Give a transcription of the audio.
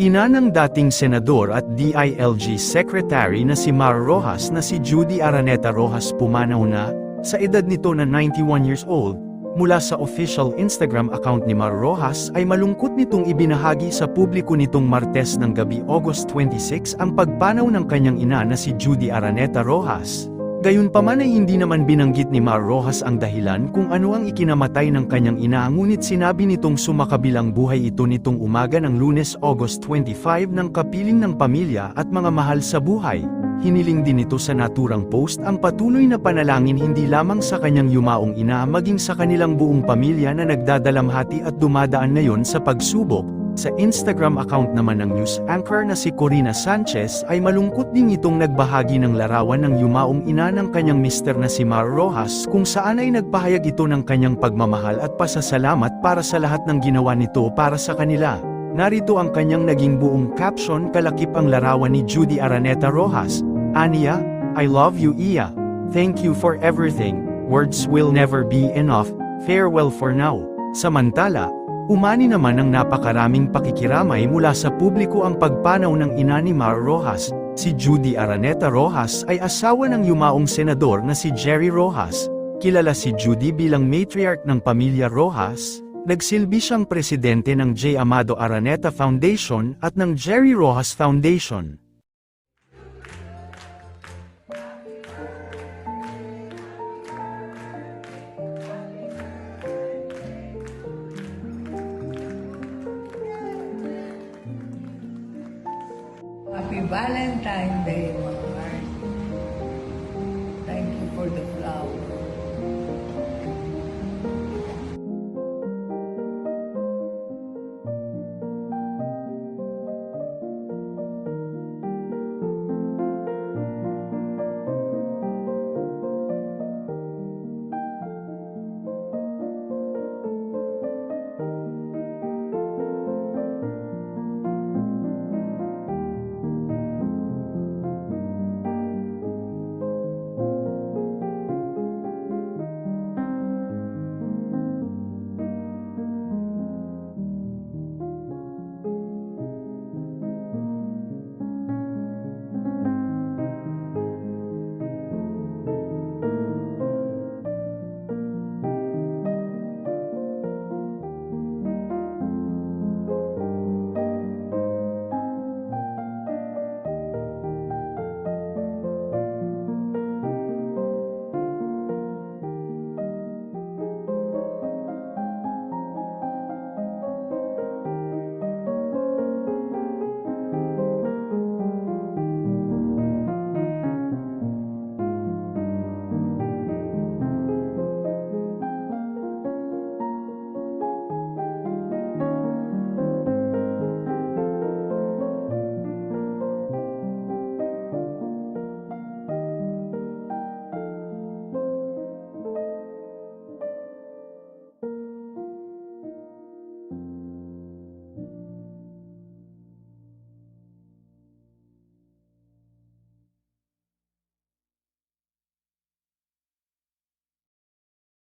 Ina ng dating senador at DILG Secretary na si Mar Rojas na si Judy Araneta Rojas pumanaw na, sa edad nito na 91 years old, mula sa official Instagram account ni Mar Rojas ay malungkot nitong ibinahagi sa publiko nitong Martes ng gabi August 26 ang pagpanaw ng kanyang ina na si Judy Araneta Rojas. Gayunpaman ay hindi naman binanggit ni Mar Rojas ang dahilan kung ano ang ikinamatay ng kanyang ina ngunit sinabi nitong sumakabilang buhay ito nitong umaga ng lunes August 25 ng kapiling ng pamilya at mga mahal sa buhay. Hiniling din ito sa naturang post ang patuloy na panalangin hindi lamang sa kanyang yumaong ina maging sa kanilang buong pamilya na nagdadalamhati at dumadaan ngayon sa pagsubok, sa Instagram account naman ng news anchor na si Corina Sanchez ay malungkot din itong nagbahagi ng larawan ng yumaong ina ng kanyang mister na si Mar Rojas kung saan ay nagpahayag ito ng kanyang pagmamahal at pasasalamat para sa lahat ng ginawa nito para sa kanila. Narito ang kanyang naging buong caption kalakip ang larawan ni Judy Araneta Rojas. Ania, I love you Iya. Thank you for everything. Words will never be enough. Farewell for now. Samantala, Umani naman ng napakaraming pakikiramay mula sa publiko ang pagpanaw ng ina ni Mar Rojas. Si Judy Araneta Rojas ay asawa ng yumaong senador na si Jerry Rojas. Kilala si Judy bilang matriarch ng pamilya Rojas. Nagsilbi siyang presidente ng J. Amado Araneta Foundation at ng Jerry Rojas Foundation. Valentine's Day,